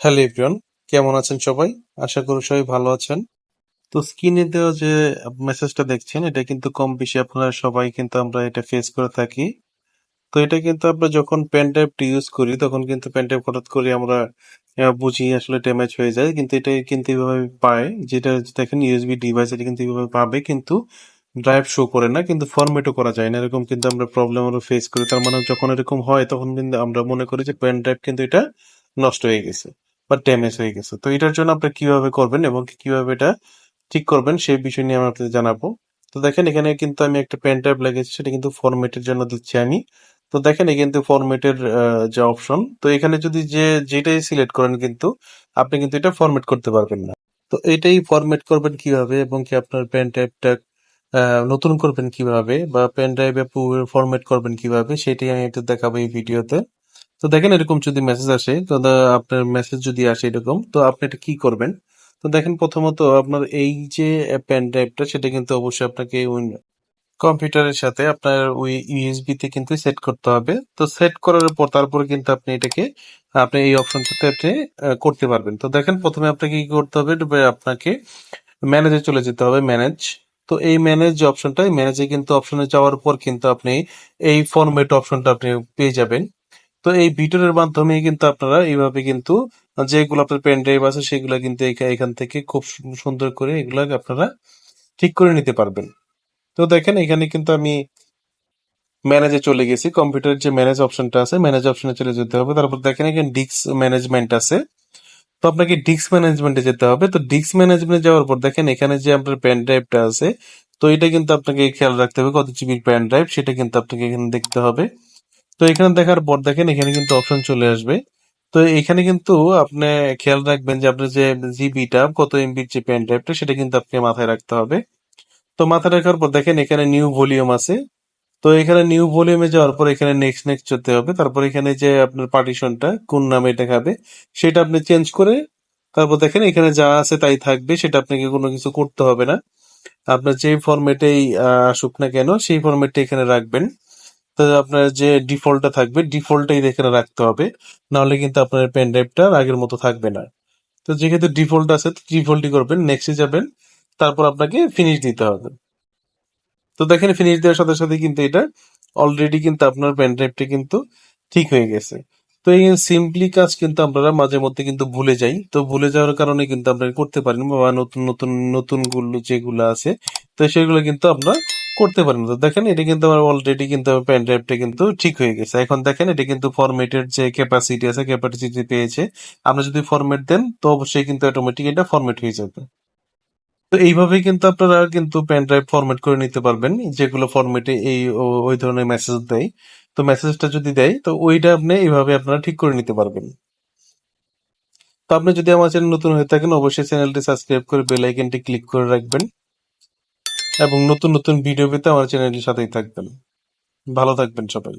Hello everyone, কেমন আছেন সবাই? আশা করি সবাই ভালো আছেন। তো স্ক্রিনে দেওয়া যে মেসেজটা দেখছেন, এটা কিন্তু কম বেশি আপনারা সবাই কিন্তু আমরা এটা ফেস করে থাকি। তো এটা কিন্তু আমরা যখন পেন ড্রাইভটি ইউজ করি, তখন কিন্তু পেন ড্রাইভ হঠাৎ করে আমরা বুঝি আসলে ড্যামেজ হয়ে যায়। কিন্তু এটা কিন্তু এইভাবে পায়, যেটা দেখেন ইউএসবি ডিভাইস এটা কিন্তু এইভাবে পাবে, কিন্তু ড্রাইভ শো করে না, কিন্তু ফরম্যাটও করা যায় না। এরকম কিন্তু আমরা প্রবলেম আমরা ফেস করি। তার মানে যখন এরকম হয়, তখন কিন্তু আমরা মনে করি যে পেন ড্রাইভ কিন্তু এটা নষ্ট হয়ে গেছে। বা ড্যামেজ হয়ে গেছে। তো এটার জন্য আপনি কীভাবে করবেন এবং কীভাবে এটা ঠিক করবেন সেই বিষয় নিয়ে আমি আপনাদের জানাব। তো দেখেন, এখানে কিন্তু আমি একটা পেন ড্রাইভ লাগিয়েছি, সেটা কিন্তু ফরম্যাটের জন্য দিচ্ছি আমি। তো দেখেন, এই কিন্তু ফরম্যাটের যে অপশন তো এখানে যদি যে, যেটাই সিলেক্ট করেন কিন্তু, আপনি কিন্তু এটা ফরম্যাট করতে পারবেন না। তো এটাই ফরম্যাট করবেন কীভাবে এবং কি আপনার পেন ড্রাইভটা নতুন করবেন কীভাবে বা পেন ড্রাইভে ফরম্যাট করবেন কীভাবে, সেটাই আমি একটু দেখাবো এই ভিডিওতে তো দেখেন এরকম যদি মেসেজ আসে, তো আপনার মেসেজ যদি আসে এরকম, তো আপনি এটা কি করবেন? তো দেখেন প্রথমত আপনার এই যে পেন ড্রাইভটা সেটা কিন্তু অবশ্যই আপনাকে কম্পিউটারের সাথে আপনার ওই ইউএসবি তে কিন্তু সেট করতে হবে। তো সেট করার পর তারপরে কিন্তু আপনি এটাকে, আপনি এই অপশনটাতে আপনি করতে পারবেন। তো দেখেন প্রথমে আপনাকে কি করতে হবে? আপনাকে ম্যানেজে চলে যেতে হবে ম্যানেজ তো এই ম্যানেজ অপশনটা ম্যানেজে কিন্তু অপশনে যাওয়ার পর কিন্তু আপনি এই ফরম্যাট অপশনটা আপনি পেয়ে যাবেন। তো এই ভিডিওর মাধ্যমে কিন্তু আপনারা এইভাবে কিন্তু যেগুলো আপনার পেন ড্রাইভ আছে, সেগুলো কিন্তু এখা- এখান থেকে খুব সুন্দর করে এগুলো আপনারা ঠিক করে নিতে পারবেন। তো দেখেন, এখানে কিন্তু আমি ম্যানেজে চলে গেছি। কম্পিউটারের যে ম্যানেজ অপশনটা আছে ম্যানেজ অপশনে চলে যেতে হবে। তারপর দেখেন, এখানে ডিস্ক ম্যানেজমেন্ট আছে। তো আপনাকে ডিস্ক ম্যানেজমেন্টে যেতে হবে। তো ডিস্ক ম্যানেজমেন্টে যাওয়ার পর দেখেন, এখানে যে আপনার পেন ড্রাইভটা আছে, তো এটা কিন্তু আপনাকে খেয়াল রাখতে হবে। কত জিবির পেন ড্রাইভ সেটা কিন্তু আপনাকে এখানে দেখতে হবে। তো এখানে দেখার পর দেখেন, এখানে কিন্তু অপশন চলে আসবে। তো এখানে কিন্তু আপনি খেয়াল রাখবেন যে আপনার যে জিবিটা, কত এমবির যে পেন ড্রাইভটা সেটা কিন্তু আপনি মাথায় রাখতে হবে। তো মাথায় রাখার পর দেখেন, এখানে নিউ ভলিউম আছে। তো এখানে নিউ ভলিউমে যাওয়ার পর এখানে নেক্সট নেক্সট যেতে হবে। তারপর এখানে যে আপনার পার্টিশনটা কোন নামে দেখাবে সেটা আপনি চেঞ্জ করে তারপর দেখেন, এখানে যা আছে তাই থাকবে, সেটা আপনাকে কোনো কিছু করতে হবে না। আপনার যে ফরম্যাটেই আসুক না কেন, সেই ফরম্যাটটা এখানে রাখবেন। আপনার যে ডিফল্টটা থাকবে, ডিফল্টটাই এখানে রাখতে হবে। নাহলে কিন্তু আপনার পেন ড্রাইভটা আগের মতো থাকবে না। তো যেহেতু ডিফল্ট আছে ডিফল্টই করবেন নেক্সটে যাবেন, তারপর আপনাকে ফিনিশ দিতে হবে। তো দেখেন ফিনিশ দেওয়ার সাথে সাথে কিন্তু এটা অলরেডি কিন্তু আপনার পেন ড্রাইভটা কিন্তু ঠিক হয়ে গেছে। তো এই সিম্পলি কাজ কিন্তু আমরা মাঝে মধ্যে কিন্তু ভুলে যাই। তো ভুলে যাওয়ার কারণে কিন্তু আমরা করতে পারি না, বা নতুন নতুন নতুনগুলো যেগুলো আছে, তো সেগুলো কিন্তু আমরা করতে পারেন। তো দেখেন, এটা কিন্তু আমার অলরেডি কিন্তু পেন ড্রাইভটা কিন্তু ঠিক হয়ে গেছে। এখন দেখেন, এটা কিন্তু ফরম্যাটের যে ক্যাপাসিটি আছে ক্যাপাসিটি পেয়েছে। আপনি যদি ফরম্যাট দেন, তো অবশ্যই কিন্তু অটোমেটিক এটা ফরম্যাট হয়ে যাবে। তো এইভাবে কিন্তু আপনারা কিন্তু পেন ড্রাইভ ফরম্যাট করে নিতে পারবেন। যেগুলো ফরম্যাটে এই ওই ধরনের মেসেজ দেয়। তো মেসেজটা যদি দেয়, তো ওইটা আপনি এইভাবে আপনারা ঠিক করে নিতে পারবেন। তো আপনি যদি আমার চ্যানেল নতুন হয়ে থাকেন, অবশ্যই চ্যানেলটি সাবস্ক্রাইব করে বেল আইকনটি ক্লিক করে রাখবেন। এবং নতুন নতুন ভিডিও পেতে আমার চ্যানেলটির সাথেই থাকবেন। ভালো থাকবেন সবাই।